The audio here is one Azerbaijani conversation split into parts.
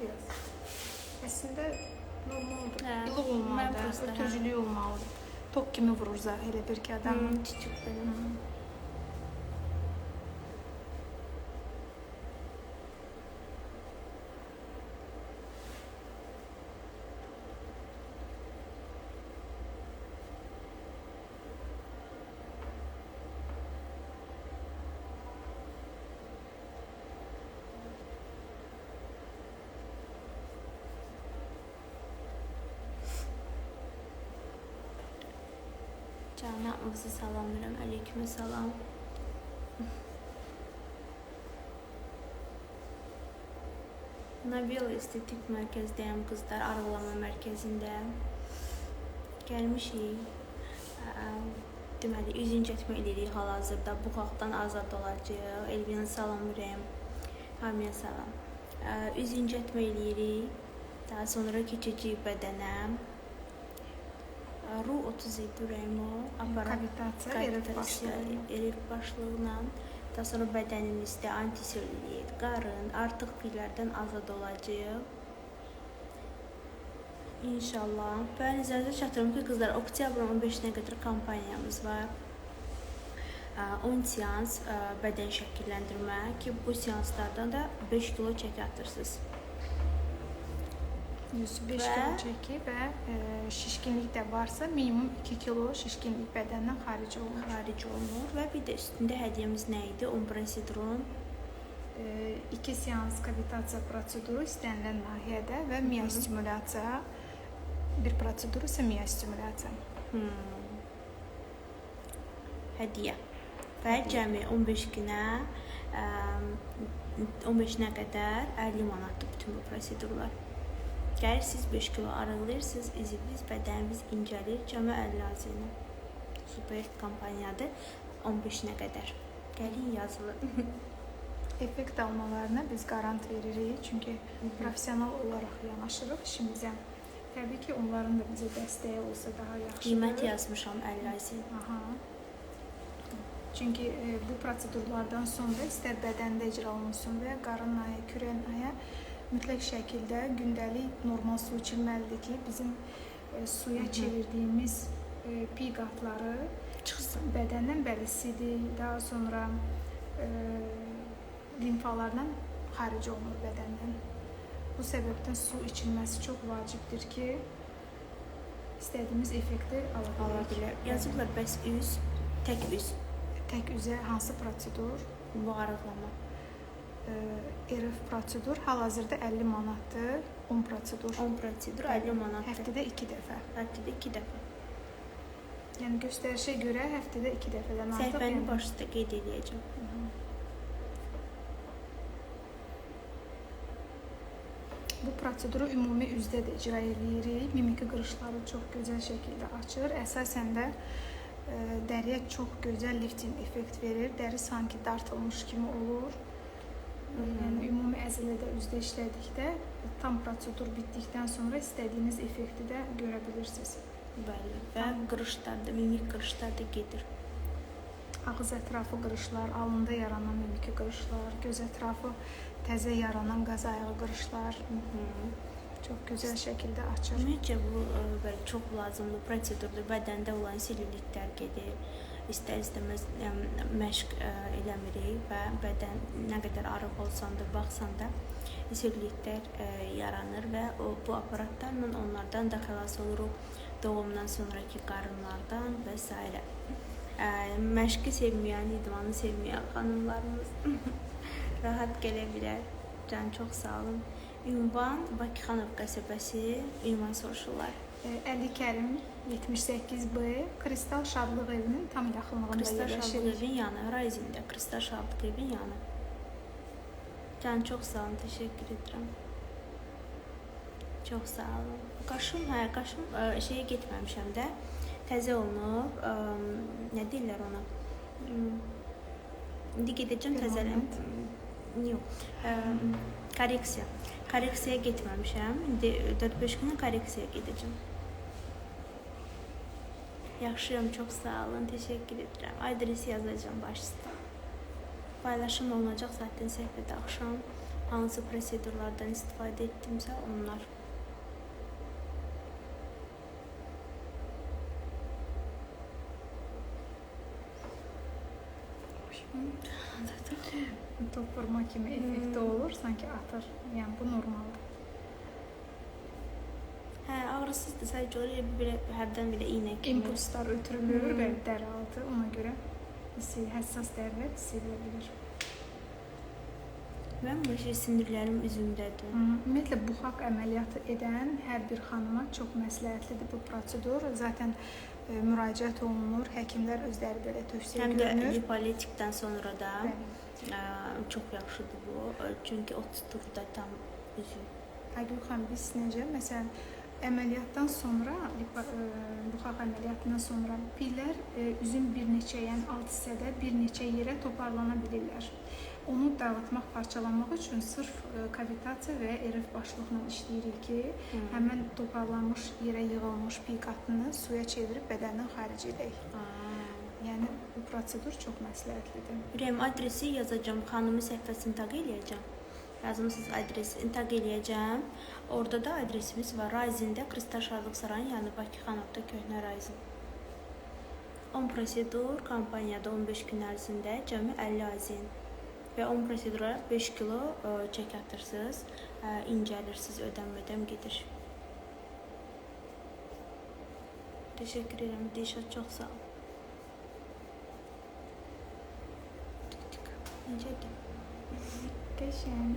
biraz. Əslində normaldır. Hə, İlıq mən olmalıdır, prosta, hə. ötürücülük olmalıdır. Tok kimi vurur zə elə bir ki adamı. Hmm, küçük benim. Cəmiyyətimizi salamlayıram. Əleyküm salam. Nabila Estetik Mərkəzdəyəm qızlar, arıqlama mərkəzində. Gəlmişik. Deməli, üz incətmə eləyirik hal-hazırda. Bu xalqdan azad olacağıq. Elvinə salamlayıram. Hamiyə salam. Üz incətmə eləyirik. Daha sonra keçəcəyik bədənə. Ru 37 rəmo aparat Kavitasiya, erif Kavitasiya, başlığı. erif başlığıyla daha sonra bədənimizdə antiselülit, qarın, artıq pillərdən azad olacağıq. İnşallah. Və nəzərinizə çatdırım ki, qızlar, oktyabrın 15-nə qədər kampaniyamız var. Ə, 10 seans bədən şəkilləndirmə ki, bu seanslardan da 5 kilo çəki atırsınız. 105 Və- kilo çəki və e, şişkinlik də varsa minimum 2 kilo şişkinlik bədəndən xaric olunur. Xaric olunur və bir də üstündə hədiyyəmiz nə idi? Ombrasidron. 2 E, seans kavitasiya proseduru istənilən nahiyədə və miyostimulyasiya bir prosedur isə miyostimulyasiya. Hmm. Hədiyyə. Və cəmi 15 günə ə, 15-nə qədər 50 manatdır bütün bu prosedurlar. Gəlirsiniz 5 kilo arıqlayırsınız, üzvünüz, bədəniniz incəlir, cəmi 50 azına. Super kampaniyadır 15-nə qədər. Gəlin yazılın. Effekt almalarına biz qarant veririk, çünki professional olaraq yanaşırıq işimizə. Təbii ki, onların da bizə dəstəyi olsa daha yaxşıdır. Qiymət yazmışam 50 azına. Aha. Çünki e, bu prosedurlardan sonra istər bədəndə icra olunsun və ya qarın ayı, kürən ayı mütləq şəkildə gündəlik normal su içilməlidir ki, bizim e, suya Hı hı. çevirdiyimiz e, pi qatları Çıxsın. bədəndən bəlisidir, daha sonra e, limfalarla xaric olunur bədəndən. Bu səbəbdən su içilməsi çox vacibdir ki, istədiyimiz effekti ala Ala bilək. bilər. Yazıblar bəs üz, tək üz. Tək üzə hansı prosedur? Bu arıqlama. E, RF prosedur hal-hazırda 50 manatdır. 10 prosedur 10 prosedur 50 manatdır. həftədə 2 dəfə. Həftədə 2 dəfə. Yəni göstərişə görə həftədə 2 dəfədən artıq. Səhifənin yəni- başında qeyd edəcəm. Bu proseduru ümumi üzdə də icra edirik. Mimiki qırışları çox gözəl şəkildə açır. Əsasən də e, dəriyə çox gözəl lifting effekt verir. Dəri sanki dartılmış kimi olur. Yəni ümumi əzələdə üzdə işlədikdə tam prosedur bitdikdən sonra istədiyiniz effekti də görə bilirsiniz. Bəli. Və qırışlar da, mimik qırışlar da gedir. Ağız ətrafı qırışlar, alında yaranan mimiki qırışlar, göz ətrafı təzə yaranan qaz ayağı qırışlar çox gözəl şəkildə açır. Ümumiyyətcə bu ə, belə çox lazımlı prosedurdur. Bədəndə olan selülitlər gedir. İstər-istəməz məşq ə, eləmirik və bədən nə qədər arıq olsan da, baxsan da selülitlər ə, yaranır və o bu aparatlarla onlardan da xilas oluruq. Doğumdan sonrakı qarınlardan və s. Ə, məşqi sevməyən, idmanı sevməyən xanımlarımız rahat gələ bilər. Can çox sağ olun. Ünvan Bakıxanov qəsəbəsi, ünvan soruşurlar. E, Əli Kərim 78B Kristal Şadlıq evinin tam yaxınlığında Kristal Şadlıq evin yanı, Horizonda Kristal Şadlıq evin yanı. Can çox sağ olun, təşəkkür edirəm. Çox sağ olun. Qaşım, hə, qaşım ə, şeyə getməmişəm də. Təzə olunub, ə, nə deyirlər ona? Hmm, İndi gedəcəm təzələm. Yox. Ə, korreksiya. Korreksiyaya getməmişəm. İndi 4-5 günə korreksiyaya gedəcəm. Yaxşıyam, çox sağ olun, təşəkkür edirəm. Adresi yazacağam baş üstə. Paylaşım olunacaq zaten səhifədə axşam. hansı prosedurlardan istifadə etdimsə onlar. Top vurma kimi effekti Hmm. olur, sanki atır. Yəni bu normaldır. Ağrısızdır. Sadəcə olaraq belə hərdən belə iynə kimi. İmpulslar ötürülür Hmm. və dəri altı ona görə həssas dərilər hiss edilə bilir. Mən bu şey sinirlərim üzümdədir. Hı, Ümumiyyətlə buxaq əməliyyatı edən hər bir xanıma çox məsləhətlidir bu prosedur. Zaten e, müraciət olunur, həkimlər özləri belə tövsiyə Həm də görünür. lipolitikdən sonra da ə, çox yaxşıdır bu. Çünki 30 turda tam üzüm. Həqiqi xanım biz necə məsələn əməliyyatdan sonra e, buxaq əməliyyatından sonra pillər e, üzün bir neçə, yəni alt hissədə bir neçə yerə toparlana bilirlər. Onu dağıtmaq, parçalamaq üçün sırf e, kavitasiya və RF başlıqla işləyirik ki, Hı. həmin toparlanmış yerə yığılmış piy qatını suya çevirib bədəndən xaric edək. Aa. Yəni bu prosedur çox məsləhətlidir. Ürəyim adresi yazacağam, xanımın səhifəsini taq eləyəcəm. Yazmısınız adresi taq eləyəcəm. Orada da adresimiz var. Rayzində Kristal Şadlıq Sarayının yanı Bakı Xanabda Köhnə Rayzin. 10 prosedur kampaniyada 15 gün ərzində cəmi 50 azin və 10 prosedura 5 kilo ə, çək atırsınız, ə, incəlirsiniz, ödənmədən gedir. Təşəkkür edirəm. Dilşad çox sağ ol. Necədir? Qəşəng.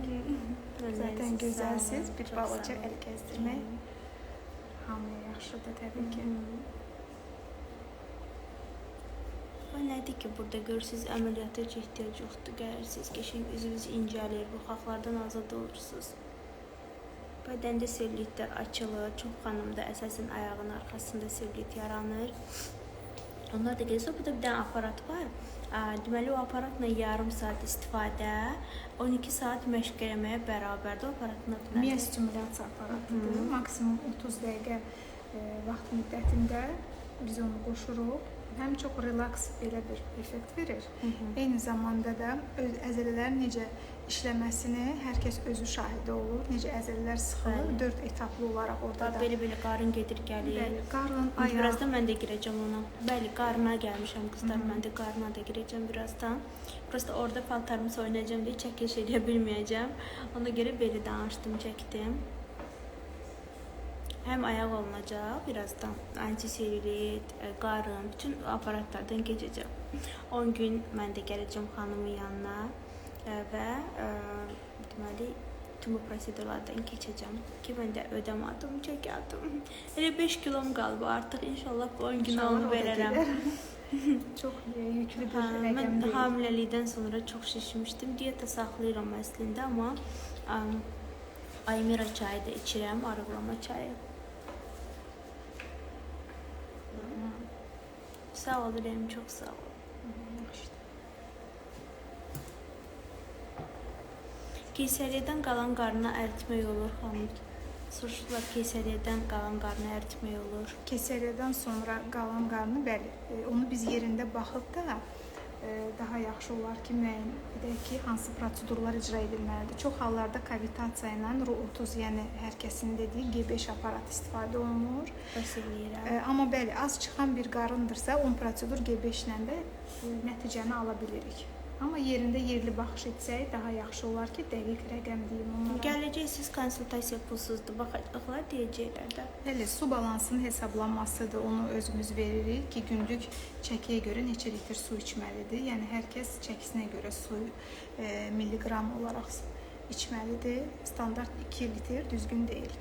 Zaten olun, Bir balaca əl kəsdirmək hamıya yaxşıdır təbii ki. O nədir ki, burada görürsüz əməliyyata heç ehtiyac yoxdur. Gəlirsiniz, qəşəng üzünüz incəlir, buxaqlardan azad olursunuz. Bədəndə selülitlər açılır. Çox xanımda əsasən ayağın arxasında selülit yaranır. Onlar da gəlsə, burada bir dənə aparat var. Deməli o aparatla yarım saat istifadə 12 saat məşq eləməyə bərabərdir. O aparatın adı Miya nədir? stimulyasiya aparatıdır. Hı. Maksimum 30 dəqiqə e, vaxt müddətində biz onu qoşuruq. Həm çox relaks belə bir effekt verir. Hı -hı. Eyni zamanda da öz əzələlərin necə işləməsini hər kəs özü şahidi olur. Necə əzələlər sıxılır, Bəli. 4 etaplı olaraq orada da. belə-belə qarın gedir, gəlir. Bəli, qarın, ayaq, birazdan mən də girəcəm ona. Bəli, qarına gəlmişəm qızlar. Hı -hı. Mən də qarına da girəcəm birazdan. Prosta orada paltarımı soyunacağam deyə çəkiliş edə bilməyəcəm. Ona görə belə danışdım, çəkdim. Həm ayaq olunacaq birazdan. Antiselülit, ə, qarın, bütün aparatlardan keçəcəm. 10 gün mən də gələcəm xanımın yanına və deməli tüm bu prosedurlardan keçəcəm ki, mən də ödəm adım, çək adım. Elə 5 kilom qalıb artıq. İnşallah bu 10 gün onu verərəm. çox yüklü bir Hə, rəqəm mən deyil. hamiləlikdən sonra çox şişmişdim. Diyeta saxlayıram əslində, amma əm, Aymira çayı da içirəm, arıqlama çayı. Sağ ol Ürəyim, çox sağ ol. Yaxşı. Keysəriyyədən qalan qarına əritmək olur xanım. Soruşdular keysəriyyədən qalan qarına əritmək olur. Keseriyədən sonra qalan qarnı bəli, e, onu biz yerində baxıb da e, daha yaxşı olar ki, müəyyən edək ki, hansı prosedurlar icra edilməlidir. Çox hallarda kavitasiya ilə RU30, yəni hər kəsin dediyi G5 aparat istifadə olunur. Bəs eləyirəm. E, Amma bəli, az çıxan bir qarındırsa, 10 prosedur G5 ilə də nəticəni ala bilirik. Amma yerində yerli baxış etsək daha yaxşı olar ki, dəqiq rəqəm deyim onlara. Gələcəksiz konsultasiya pulsuzdur. Baxacaqlar deyəcəklər də. Bəli, su balansının hesablanmasıdır. Onu özümüz veririk ki, gündük çəkiyə görə neçə litr su içməlidir. Yəni hər kəs çəkisinə görə su e, milliqram olaraq içməlidir. Standart 2 litr düzgün deyil.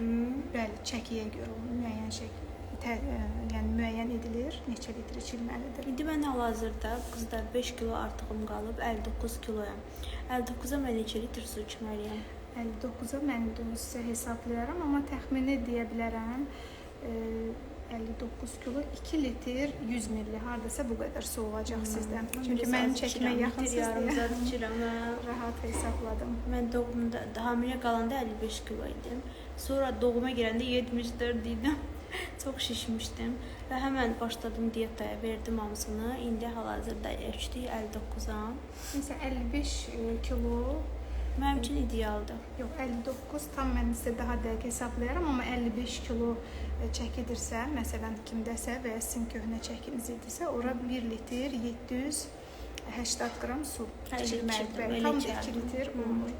Hmm. Bəli, çəkiyə görə müəyyən şəkil tə, e, yəni müəyyən edilir neçə litr içilməlidir. İndi mən hal-hazırda qızlar 5 kilo artığım qalıb, 59 kiloyam. 59-a mən neçə litr su içməliyəm? 59-a mən sizə hesablayaram, amma təxmini deyə bilərəm. E, 59 kilo 2 litr 100 milli hardasa bu qədər su olacaq sizdən. Çünki mənim çəkimə yaxınsınız içirəm. rahat hesabladım. Mən doğumda hamilə qalanda 55 kilo idim. Sonra doğuma girəndə 74 idim. Çox şişmişdim və həmən başladım diyetaya, verdim hamısını. İndi hal-hazırda ölçdük 59-am. Məsələn 55 e, kilo Mənim üçün idealdır. Yox, 59 tam mən sizə daha dəqiq hesaplayaram, amma 55 kilo e, çəkidirsə, məsələn, kimdəsə və ya sizin köhnə çəkiniz idisə, ora 1 litr 780 qram su Hə, içilməlidir. elə tam da 2 içərdim. litr Hı. olmur.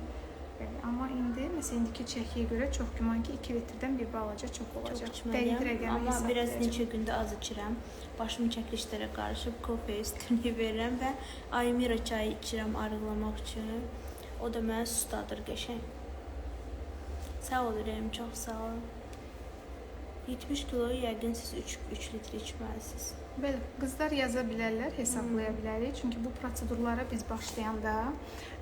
Amma indi məsələn indiki çəkiyə görə çox güman ki 2 litrdən bir balaca çox Çox olacaq. içməliyəm, rəqəmi amma biraz neçə gündə az içirəm. Başım çəkilişlərə qarışıb kofe üstünlük verirəm və Aymira çayı içirəm arıqlamaq üçün. O da məni sustadır qəşəng. Sağ ol ürəyim, çox sağ ol. 70 kiloyu yəqin siz 3 3 litr içməlisiniz. Bəli, qızlar yaza bilərlər, hesablaya bilərik. Çünki bu prosedurlara biz başlayanda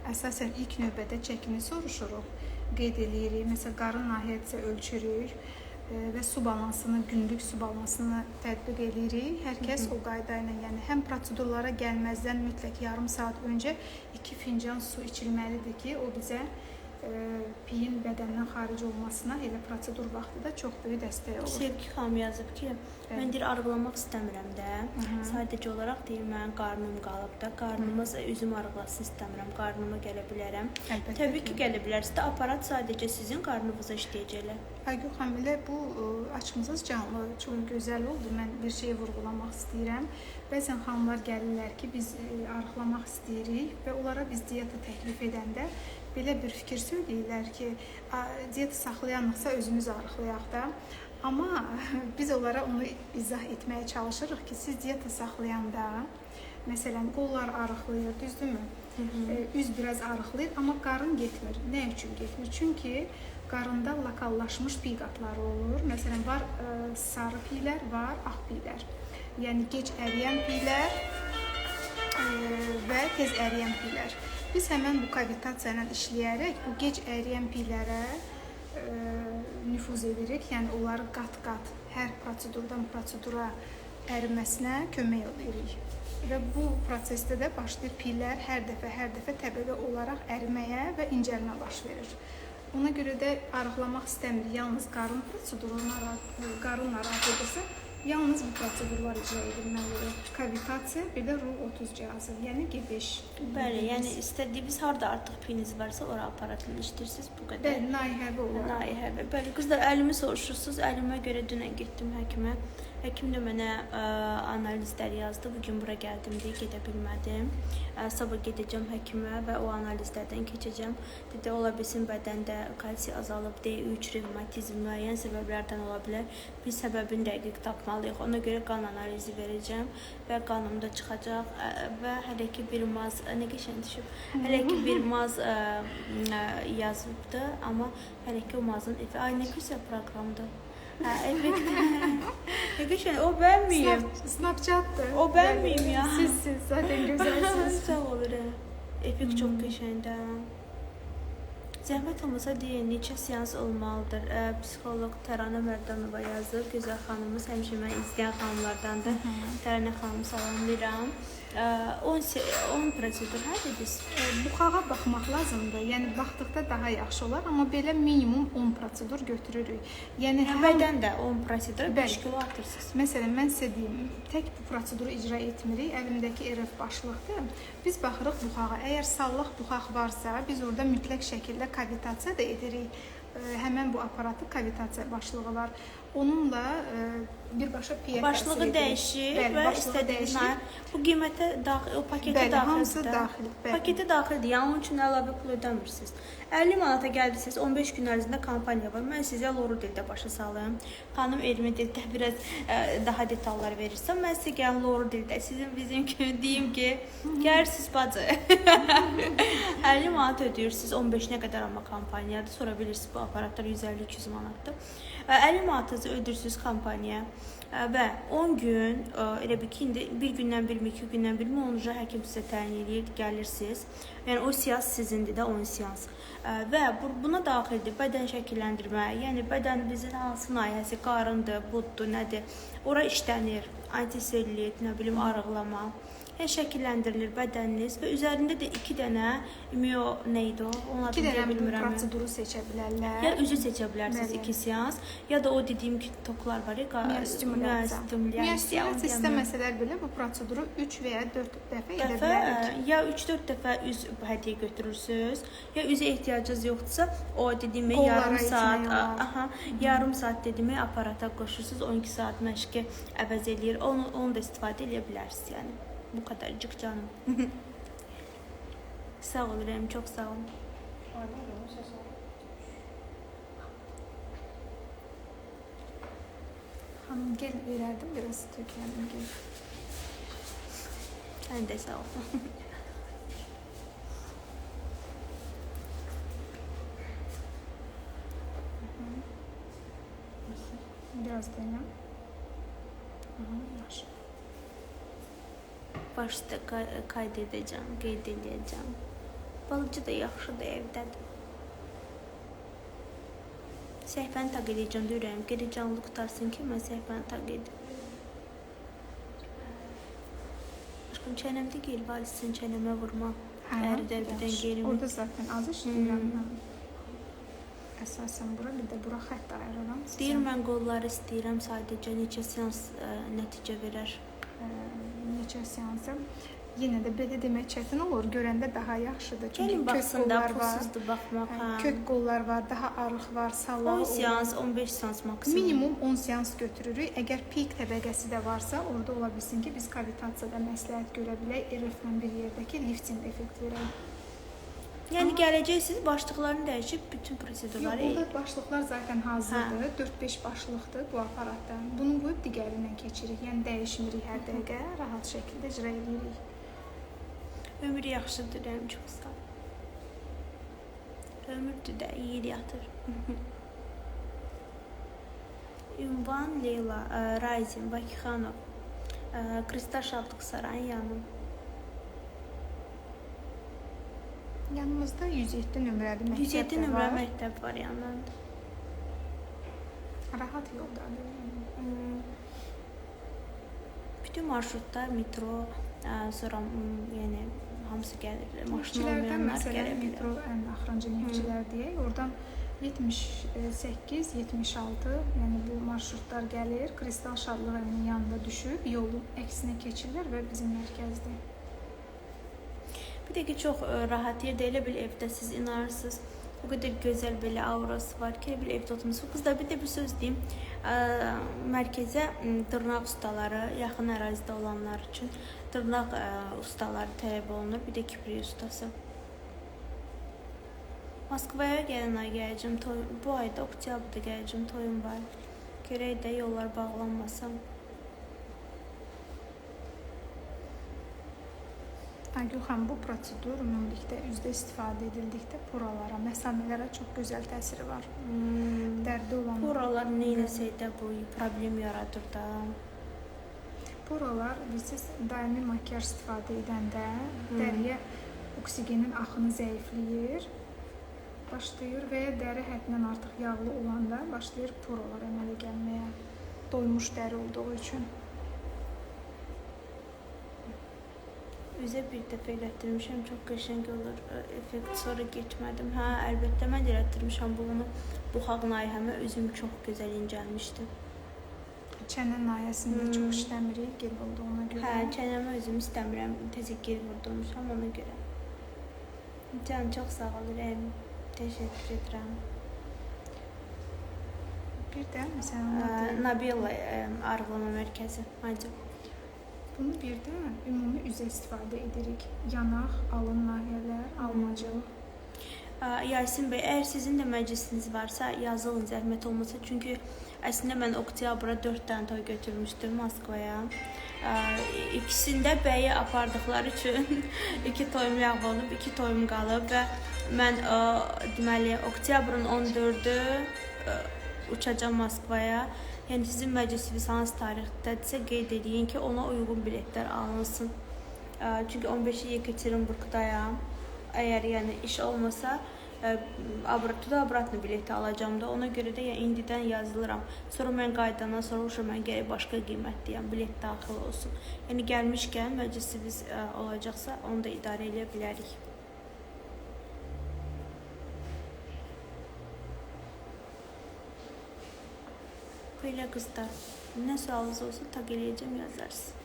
əsasən ilk növbədə çəkini soruşuruq, qeyd eləyirik. Məsələn, qarın nahiyəsə ölçürük e, və su balansını, günlük su balansını tətbiq eləyirik. Hər kəs o qayda ilə, yəni həm prosedurlara gəlməzdən mütləq yarım saat öncə 2 fincan su içilməlidir ki, o bizə piyin bədəndən xaric olmasına elə prosedur vaxtı da çox böyük dəstək olur. Sevgi xanım yazıb ki, mən deyir arıqlamaq istəmirəm də. Mhm. Sadəcə olaraq deyir mənim qarnım qalıb da, qarnımız üzüm arıqlasın istəmirəm, qarnıma gələ bilərəm. Əlbəttə Təbii ki, gələ bilərsiniz də aparat sadəcə sizin qarnınıza işləyəcəklər. Aygül xanım, elə bu ə, açmısınız canlı, çox gözəl oldu. Mən bir şey vurğulamaq istəyirəm. Bəzən xanımlar gəlirlər ki, biz ə, arıqlamaq istəyirik və onlara biz diyeta təklif edəndə belə bir fikir söyləyirlər ki, "A, diyeta saxlayanıqsa özümüz arıqlayaq da. Amma biz onlara onu izah etməyə çalışırıq ki, siz diyeta saxlayanda məsələn qollar arıqlayır, düzdürmü? E, üz biraz arıqlayır, amma qarın getmir. Nə üçün getmir? Çünki qarında lokallaşmış piy qatları olur. Məsələn, var ə, sarı piylər, var ağ piylər. Yəni gec əriyən piylər ə, və tez əriyən piylər. Biz həmin bu kavitasiya ilə işləyərək bu gec əriyən piylərə ə, nüfuz edirik. Yəni onları qat-qat hər prosedurdan prosedura əriməsinə kömək edirik. Və bu prosesdə də başlayır piylər hər dəfə, hər dəfə təbəqə olaraq əriməyə və incəlmə baş verir. Ona görə də arıqlamaq istəmir. Yalnız qarın proseduru narahat, qarın narahat edirsə, yalnız bu prosedurlar icra edilməlidir. Kavitasiya, bir də RU30 cihazı, yəni G5. Bəli, yəni istədiyiniz harda artıq piyiniz varsa, ora aparatla işləyirsiniz bu qədər. Bəli, naihəvi olaraq. Naihə. Bəli, qızlar əlimi soruşursunuz. Əlimə görə dünən getdim həkimə. Həkim də mənə ə, analizlər yazdı. Bu gün bura gəldim deyə gedə bilmədim. Ə, sabah gedəcəm həkimə və o analizlərdən keçəcəm. Dedi, ola bilsin bədəndə kalsiy azalıb, D3 revmatizm müəyyən səbəblərdən ola bilər. Biz səbəbini dəqiq tapmalıyıq. Ona görə qan analizi verəcəm və qanımda çıxacaq ə, və hələ ki bir maz ə, nə qəşəng düşüb. Hələ ki bir maz ə, ə, yazıbdı, amma hələ ki o mazın. Ay nə gözəl proqramdır. Hə, effekt. Nə qəşəng. O mən miyim? Snap, Snapchat'dır. O ben miyim ya? Siz, siz zaten gözelsiniz. Sağ olurum. Effekt çox qəşəngdir. Zəhmət olmasa deyin, neçə seans olmalıdır? Ə, psixoloq Təranə Mərdanova yazıb. Gözəl xanımımız həmişə məni izləyən xanımlardandır. Tərənə xanımı salamlayıram. Ə, 10 se- 10 prosedur hə dediniz? E, Buxağa baxmaq lazımdır. Yəni baxdıqda daha yaxşı olar, amma belə minimum 10 prosedur götürürük. Yəni Yəni həm bədəndə 10 prosedur 5 Bəli. kilo artırsınız. Məsələn, mən sizə deyim, tək bu proseduru icra etmirik. Əlimdəki RF başlıqdır. Biz baxırıq buxağa. Əgər sallıq buxaq varsa, biz orada mütləq şəkildə kavitasiya da edirik. Həmin bu aparatın kavitasiya başlığı var. Onunla birbaşa piyə Başlığı dəyişir Bəli, və istədiyiniz bu qiymətə daxil, o paketə Bəli, hamısı daxildir. daxil. Bəli. Paketə daxildir. Yəni onun üçün əlavə pul ödəmirsiniz. 50 manata gəldirsiniz, 15 gün ərzində kampaniya var. Mən sizə Loru dildə başa salım. Xanım Elmi dildə biraz ə, daha detallar verirsəm, mən sizə gəlin Loru dildə sizin bizim kimi deyim ki, gəlirsiniz bacı. 50 manat ödəyirsiniz, 15-nə qədər amma kampaniyadır. Sonra bilirsiniz bu aparatlar 150-200 manatdır. Ə, 50 manatınızı ödəyirsiniz kampaniyaya. Və 10 gün, ə, elə bil ki, indi bir gündən bir, iki gündən bir monja həkim sizə təyin eləyir, gəlirsiniz. Yəni o seans sizindir də 10 seans. Və bu, buna daxildir bədən şəkilləndirmə, yəni bədəninizin hansı nahiyəsi qarındır, buddur, nədir? Ora işlənir. Antisellit, nə bilim, arıqlama. Şəkilləndirilir bədəniniz və üzərində də 2 dənə myo nə idi o? Adını deyə dənə bu bilmirəm. proseduru seçə bilərlər. Ya üzü seçə bilərsiniz Bəli. 2 seans, ya da o dediyim ki, toklar var ya, deyəm. istəməsələr belə bu proseduru 3 və ya 4 dəfə edə bilərik. ə, ya 3-4 dəfə üz hədiyyə götürürsüz, ya üzə ehtiyacınız yoxdursa, o dediyim yarım saat, aha, yarım saat dediyim aparata qoşursunuz, 12 saat məşqi əvəz eləyir. Onu onu da istifadə edə bilərsiniz, yəni. Bu qədərcik canım. sağ ol Rəm, çox sağ ol. Xanım gel verərdim biraz tökərdim gel. Sən də sağ ol. Biraz dene. Aha, yaxşı. Başda qay- qayd edəcəm, qeyd edəcəm. Balıcı da yaxşıdır evdədir. Səhifəni taq edəcəm deyirəm, geri canlı qutarsın ki, mən səhifəni taq edim. Aşkım çənəmdə gel valisin çənəmə vurma. Əri dərbədən yaxşı. geri Orada zaten az işləyirəm mən. Əsasən bura bir də bura xətt ayırıram. Deyir mən qolları istəyirəm sadəcə neçə seans ə, nəticə verər. Neçə seansı. Yenə də belə demək çətin olur. Görəndə daha yaxşıdır. Çünki Gəlin kök qollar var. baxmaq. hə, Hə. Kök qollar var, daha arıq var, sallar 10 seans, 15 seans maksimum. Minimum 10 seans götürürük. Əgər pik təbəqəsi də varsa, orada ola bilsin ki, biz kavitasiyada məsləhət görə bilək, RF-lə bir yerdəki lifting effekt verək. Yəni gələcəksiniz başlıqlarını dəyişib bütün Yox, prosedurları burada başlıqlar zaten hazırdır. 4-5 başlıqdır bu aparatda. Bunu qoyub digərindən keçirik. Yəni dəyişmirik hər dəqiqə, rahat şəkildə icra edirik. ömür yaxşıdır, əm çox sağ ol. Ömürdür də iyi yatır. Ünvan Leyla, ə, Rayzin, Bakıxanov, ə, Kristal Şadlıq Sarayın yanı. Yanımızda 107 nömrəli məktəb 107 də nömrə məktəb var yanında. Rahat yoldadır. Hmm. Bütün marşrutlar metro, ə, sonra yəni hamısı gəlir. Maşın olmayanlar məsələn gələ bilər. metro ən axırıncı neftçilər deyək. Oradan 78, 76, yəni bu marşrutlar gəlir, Kristal Şadlıq evinin yanında düşüb, yolun əksinə keçirlər və bizim mərkəzdə. Bir də ki çox rahat yerdə elə bil evdə siz inanırsınız. O qədər gözəl belə aurası var ki, elə bil evdə oturmusunuz. Qızlar bir də bir söz deyim. Ə, mərkəzə m, dırnaq ustaları, yaxın ərazidə olanlar üçün dırnaq ə, ustaları tələb olunur. Bir də kiprik ustası. Moskvaya gələn ay gələcəm. Toy, bu ayda oktyabrda gələcəm. Toyum var. Görək də yollar bağlanmasın. Aygül xanım, bu prosedur ümumilikdə üzdə istifadə edildikdə buralara, məsamələrə çox gözəl təsiri var. Hmm. Dərdi olan Buralar nə eləsə də bu problem yaradır da. Buralar bilirsiniz, daimi makiyaj istifadə edəndə dəriyə oksigenin axını zəifləyir. Başlayır və ya dəri həddindən artıq yağlı olanda başlayır porolar əmələ gəlməyə. Doymuş dəri olduğu üçün. Üzə bir dəfə elətdirmişəm, çox qəşəng olur effekt. Sonra getmədim. Hə, əlbəttə mən də elətdirmişəm bunu. Buxaq nayəmə özüm çox gözəl incəlmişdim. Çənə nahiyəsində Hmm. çox işləmirik gel olduğuna görə. Hə, çənəmə özüm istəmirəm, təzə geri vurdurmuşam ona görə. Can çox sağ ol Rəm. Təşəkkür edirəm. Bir də məsələn Ə, adı- Nabila ə, arıqlama mərkəzi. Hacı. Bunu bir də ümumi üzə istifadə edirik. Yanaq, alın nahiyələr, almacıq. Yasin bəy, əgər sizin də məclisiniz varsa, yazılın zəhmət olmasa. Çünki əslində mən oktyabra 4 dənə toy götürmüşdüm Moskvaya. İkisində bəyi apardıqları üçün iki toyum ləğv olub, iki toyum qalıb və mən deməli oktyabrın 14-ü ə, uçacağam Moskvaya. Yəni sizin məclisiniz hansı tarixdədirsə qeyd edin ki, ona uyğun biletlər alınsın. Çünki 15-i Yekaterinburqdayam. Əgər yəni iş olmasa abratuda abratlı bileti alacağam da. Ona görə də yəni indidən yazılıram. Sonra mən qayıdandan sonra uşaq mən gəlir başqa qiymətdəyəm, bilet daxil olsun. Yəni gəlmişkən məclisimiz olacaqsa onu da idarə edə bilərik. Belə qızlar, nə sualınız olsa taq eləyəcəm yazarsınız.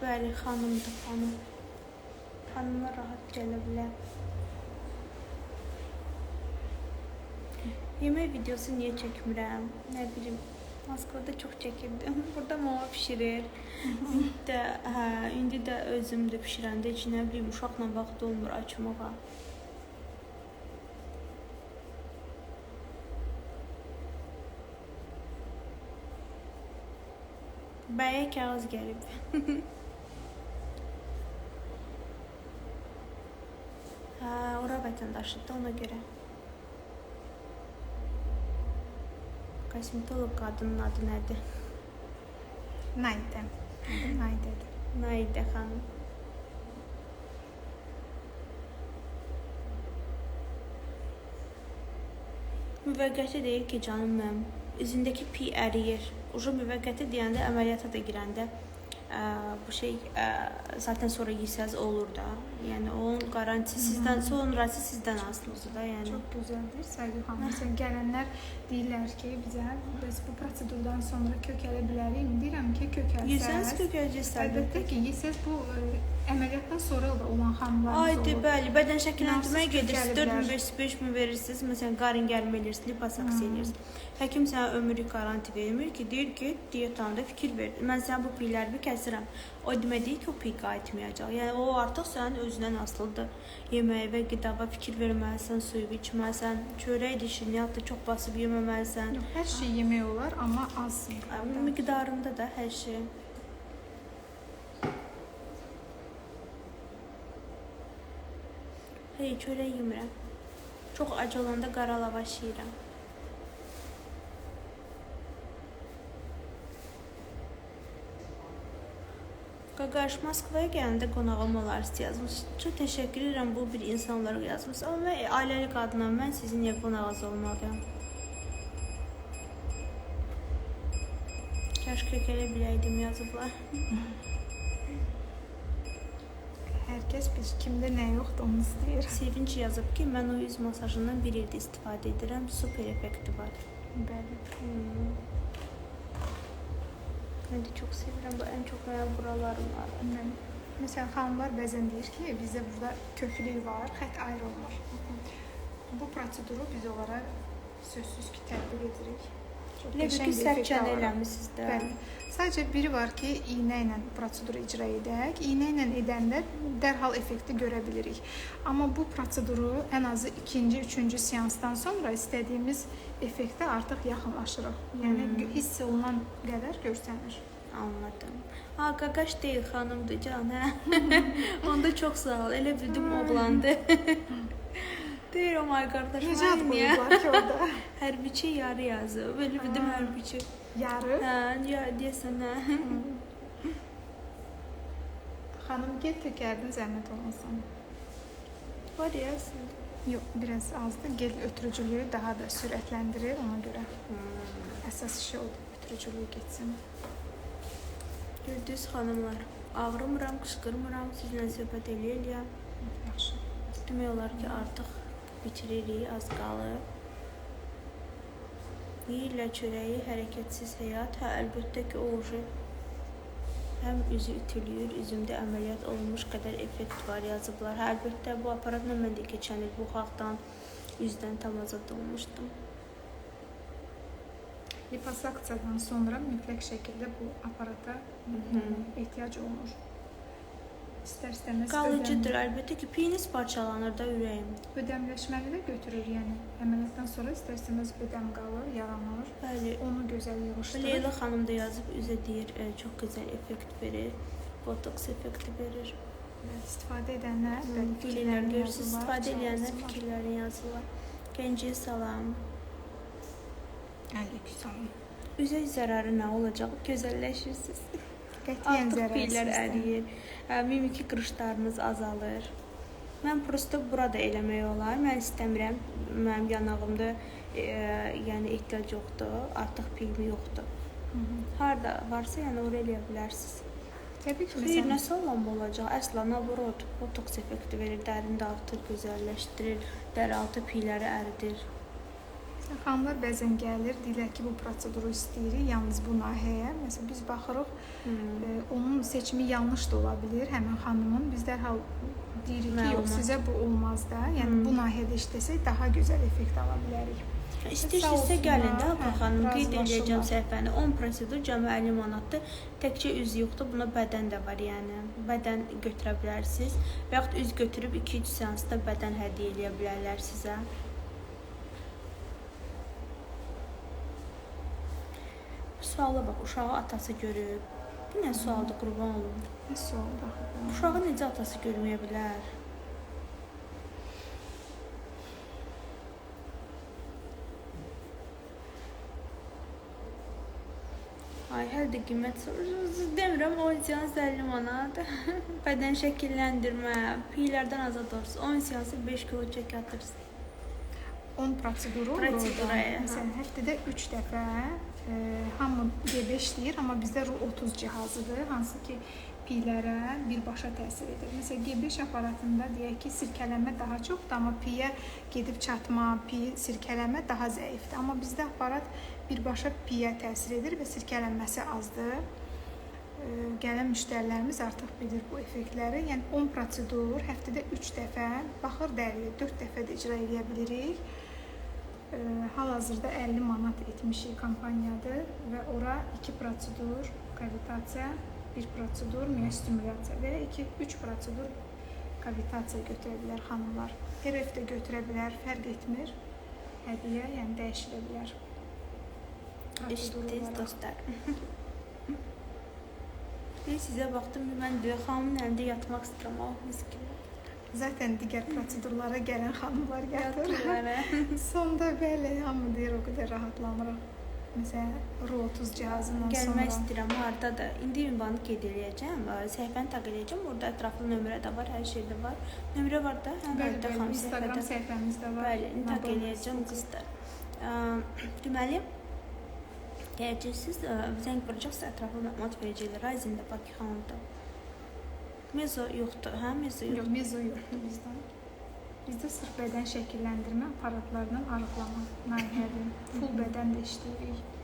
Bəli, xanımdır, xanım. Xanımlar rahat gələ bilər. Yemək videosu niyə çəkmirəm? Nə bilim, Moskvada çox çəkirdim. Burada mama bişirir. İndi də, hə, indi də özüm də bişirəndə heç nə bilim, uşaqla vaxt olmur açmağa. Bəyə kağız gəlib. hə, ora vətəndaşıdır ona görə. Kosmetoloq qadının adı nədir? Naydə. Naydədir. Naidə xanım. Müvəqqəti deyir ki, canım mənim, üzündəki piy əriyir. Ucu müvəqqəti deyəndə əməliyyata da girəndə ə, bu şey ə, zaten sonra yesəz olur da. Yəni onun garantisi sizdən, sonrası sizdən asılıdır da, yəni. Çox gözəldir. Sərgi xanım, məsələn, gələnlər deyirlər ki, bizə biz bu prosedurdan sonra kökələ bilərik. Deyirəm ki, kökəlsəz. kökələcək Əlbəttə ki, yesəz bu ə, əməliyyatdan sonra da olan xanımlarımız Aydı, bəli. Bədən şəkilləndirməyə gedirsiniz, kökəliblər? 4000, 5000, 5000 verirsiniz. Məsələn, qarın gəlmə eləyirsiniz, liposaks eləyirsiniz. Həkim sənə ömürlük qaranti vermir ki, deyir ki, diyetanda fikir ver. Mən sənin bu piyləri kəsirəm. O demək deyil ki, o piy qayıtmayacaq. Yəni o artıq sənin özündən asılıdır. Yeməyə və qidava fikir verməlisən, suyu içməlisən, çörək dişini çox basıb yeməməlisən. Yox, hər şey yemək olar, amma az miqdarda. Miqdarında da hər şey. Hey, çörək yemirəm. Çox ac olanda qara lavaş yeyirəm. Qaqaş Moskvaya gələndə qonağım olarsa yazmış. Çox təşəkkür edirəm bu bir insanlara yazmış. Amma mən ailəli qadınam. Mən sizin niyə qonağınız olmalıyam? Kaş kökələ biləydim yazıblar. Hər kəs biz kimdə nə yoxdur onu istəyir. Sevinç yazıb ki, mən o yüz masajından bir ildir istifadə edirəm. Super effekti var. Bəli. Hmm. Mən də çox sevirəm. Bu ən çox mənim buralarım var. Mən məsələn xanımlar bəzən deyir ki, bizdə burada köklük var, xətt ayrılmır. Bu proseduru biz onlara sözsüz ki, tətbiq edirik. Çox qəşəng bir effekt eləmisiniz də. Bəli. Sadəcə biri var ki, iynə ilə proseduru icra edək. İynə ilə edəndə dərhal effekti görə bilirik. Amma bu proseduru ən azı 2-ci, 3-cü seansdan sonra istədiyimiz effektə artıq yaxınlaşırıq. Yəni Hmm. hiss olunan qədər görsənir. Anladım. Ha, qaqaş deyil, xanımdır can, hə. Onda çox sağ ol. Elə bildim oğlandı. Deyirəm ay qardaş, Necə qoyublar ki orada? Hərbiçi yarı yazıb. Elə bildim Ha. hərbiçi. Yarı. Hə, ya deyəsən hə. Xanım get təkərdin zəhmət olmasın. Var ya əslində. Yox, biraz azdır. Gel ötürücülüyü daha da sürətləndirir ona görə. Hmm. Əsas şey odur, ötürücülüyü getsin. Gördünüz xanımlar. Ağrımıram, qışqırmıram, sizlə söhbət eləyə-eləyə. Yaxşı. Demək olar ki, artıq bitiririk, az qalıb. Yeyirlər çörəyi, hərəkətsiz həyat. Hə, əlbəttə ki, o uje həm üzü ütülüyür, üzümdə əməliyyat olunmuş qədər effekt var yazıblar. Hə, əlbəttə bu aparatla mən də keçən il bu xalqdan üzdən tam azad olmuşdum. Liposaksiyadan sonra mütləq şəkildə bu aparata Mhm. ehtiyac olunur. İstər-istəməz Qalıcıdır, əlbəttə ki, penis parçalanır da ürəyim. ödəm, ödəmləşməni də götürür, yəni əməliyyatdan sonra istər-istəməz ödəm qalır, yaranır. Bəli, Onu gözəl yığışdırır. Leyla xanım da yazıb üzə deyir, e, çox gözəl effekt verir. Botoks effekti verir. Evet, İstifadə edənlər Fikirlər fikirlərini görürsüz, istifadə edənlər fikirlərini yazırlar. Gənciyə salam. Aleykümselam. Üzə zərəri nə olacaq? Gözəlləşirsiniz. Qətiyyən Artıq zərərsizdir. əriyir. Mimiki qırışlarınız azalır. Mən prosta burada eləmək olar. Mən istəmirəm. Mənim yanağımda e, yəni ehtiyac yoxdur. Artıq pigmi yoxdur. Harda varsa, yəni ora eləyə bilərsiniz. Təbii ki, məsələn, nə sağlam olacaq? Əsla naborot, botoks effekti verir, dərini dağıtır, gözəlləşdirir, dəri altı piyləri əridir. Xanımlar bəzən gəlir, deyirlər ki, bu proseduru istəyirik, yalnız bu nahiyəyə. Məsələn, biz baxırıq, Hmm. e, onun seçimi yanlış da ola bilər, həmin xanımın. Biz dərhal deyirik ki, yox, sizə bu olmaz da. Yəni Hmm. bu nahiyədə işləsək daha gözəl effekt ala bilərik. İstəyirsinizsə gəlin də olsunlar, Abla hə, xanım, qeyd edəcəm səhifəni. 10 prosedur cəmi 50 manatdır. Təkcə üz yoxdur, buna bədən də var, yəni. Bədən götürə bilərsiniz və yaxud üz götürüb 2-3 seansda bədən hədiyyə eləyə bilərlər sizə. Suala bax, uşağı atası görüb. Bu nə sualdır, qurban olum. Nə oldu? Uşağı necə atası görməyə bilər? Ay, hər də qiymət. Demirəm, o seans 50 manat. Bədən şəkilləndirmə, piylərdən azad olursunuz. 10 seansı 5 kilo çək atırsınız. 10 proseduru olur Prosedura, orada. hə. Məsələn, həftədə 3 dəfə e, hamı G5 deyir, amma bizdə Ru 30 cihazıdır, hansı ki piylərə birbaşa təsir edir. Məsələn, G5 aparatında deyək ki, sirkələnmə daha çoxdur, amma piyə gedib çatma, piyi sirkələnmə daha zəifdir. Amma bizdə aparat birbaşa piyə təsir edir və sirkələnməsi azdır. E, Gələn müştərilərimiz artıq bilir bu effektləri. Yəni 10 prosedur həftədə 3 dəfə, baxır dəriyə 4 dəfə də icra edə bilirik. Hal-hazırda 50 manat etmişik kampaniyadır və ora 2 prosedur kavitasiya, 1 prosedur miostimulasiya və 2 3 prosedur kavitasiya götürə bilər xanımlar. RF də götürə bilər, fərq etmir. Hədiyyə, yəni dəyişilə bilər. Eşitdiniz dostlar. Bir sizə baxdım, mən deyə xanımın əlində yatmaq istəyirəm. Ah, mis kimi. Zaten digər prosedurlara gələn xanımlar gəlir. Yatırlar. Sonda bəli, hamı deyir o qədər rahatlanırıq. Məsələn, Ru 30 cihazından Gəlmək sonra istəyirəm. Harda da indi ünvanı qeyd eləyəcəm. ə, Səhifəni taq eləyəcəm. Orada ətraflı nömrə də var, hər şey də var. Nömrə var da, hə, Bəli, bəli, xanım Instagram səhifəmizdə var. Bəli, taq eləyəcəm qızlar. Ə, Deməli, siz ə, zəng vuracaqsa ətraflı məlumat verəcəklər. Ryzen-də Bakı xanımda. Mezo yoxdur, hə? Mezo Yox, yoxdur. mezo yoxdur bizdə. Bizdə sırf bədən şəkilləndirmə aparatlarla arıqlama nahiyəli. Full bədən də işləyirik.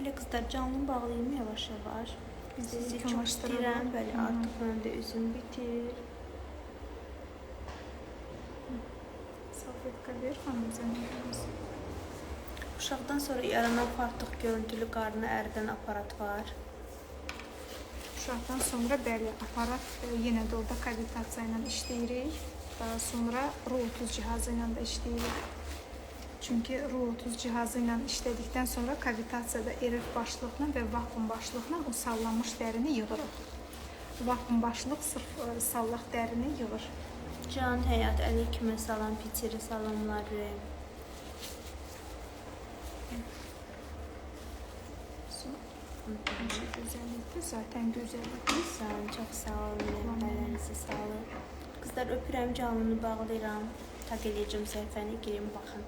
Elə qızlar canlı bağlayım yavaş-yavaş. Bizdə Sizi çox istəyirəm. Bəli, artıq mənim də üzüm bitir. Salfetka ver xanım zəngimiz. Uşaqdan sonra yaranan fartlıq görüntülü qarnı əridən aparat var. Uşaqdan sonra bəli, aparat e, yenə də orada kavitasiya ilə işləyirik. Daha sonra RU30 cihazı ilə də işləyirik. Çünki RU30 cihazı ilə işlədikdən sonra kavitasiyada RF başlıqla və vakuum başlıqla o sallanmış dərini yığırıq. Vakuum başlıq sırf e, sallaq dərini yığır. Can həyat əleykümə salam, piçiri salamları. Zaten. Sağ olun, çox sağ olun. Əllərinizi sağ olun. Qızlar öpürəm, canını bağlayıram. Taq eləyəcəm səhifəni, girin baxın.